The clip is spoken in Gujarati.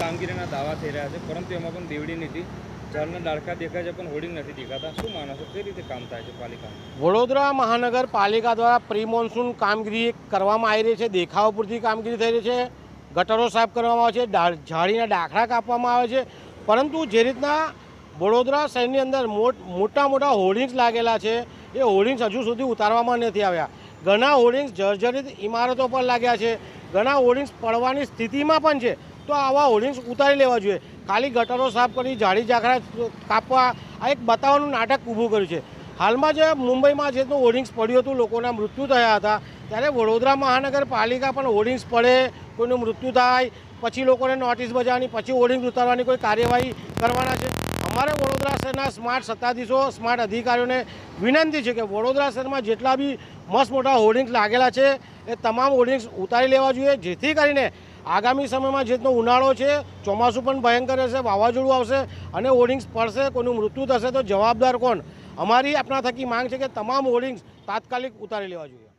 કામગીરીના દાવા થઈ રહ્યા છે. પરંતુ એમાં પણ દેવડી નીતિ ઝાડના ડાળખા દેખાય છે, પણ હોર્ડિંગ નથી દેખાતા. શું કામ થાય છે પાલિકામાં? વડોદરા મહાનગરપાલિકા દ્વારા પ્રી મોન્સૂન કામગીરી કરવામાં આવી રહી છે. દેખાવ પૂરતી કામગીરી થઈ રહી છે. ગટરો સાફ કરવામાં આવે છે. ઝાડીના ડાખરા કાપવામાં આવે છે. પરંતુ જે રીતના વડોદરા શહેરની અંદર મોટા મોટા હોર્ડિંગ્સ લાગેલા છે, એ હોર્ડિંગ્સ હજુ સુધી ઉતારવામાં નથી આવ્યા. ઘણા હોર્ડિંગ્સ જર્જરિત ઇમારતો પર લાગ્યા છે. ઘણા હોર્ડિંગ્સ પડવાની સ્થિતિમાં પણ છે. તો આવા હોર્ડિંગ્સ ઉતારી લેવા જોઈએ. ખાલી ગટરો સાફ કરી જાડી ઝાખરા કાપવા, આ એક બતાવવાનું નાટક ઊભું કર્યું છે. હાલમાં જે મુંબઈમાં જે હોર્ડિંગ્સ પડ્યું હતું, લોકોના મૃત્યુ થયા હતા. ત્યારે વડોદરા મહાનગરપાલિકા પણ હોર્ડિંગ્સ પડે, કોઈનું મૃત્યુ થાય, પછી લોકોને નોટિસ બજાવવાની, પછી હોર્ડિંગ્સ ઉતારવાની કોઈ કાર્યવાહી કરવાના છે. અમારે વડોદરા શહેરના સ્માર્ટ સત્તાધીશો, સ્માર્ટ અધિકારીઓને વિનંતી છે કે વડોદરા શહેરમાં જેટલા બી મસ્ત મોટા હોર્ડિંગ્સ લાગેલા છે, એ તમામ હોર્ડિંગ્સ ઉતારી લેવા જોઈએ, જેથી કરીને આગામી સમયમાં જેટલો ઉનાળો છે, ચોમાસું પણ ભયંકર રહેશે, વાવાઝોડું આવશે અને હોર્ડિંગ્સ પડશે, કોઈનું મૃત્યુ થશે તો જવાબદાર કોણ? અમારી આપણા થકી માંગ છે કે તમામ હોર્ડિંગ્સ તાત્કાલિક ઉતારી લેવા જોઈએ.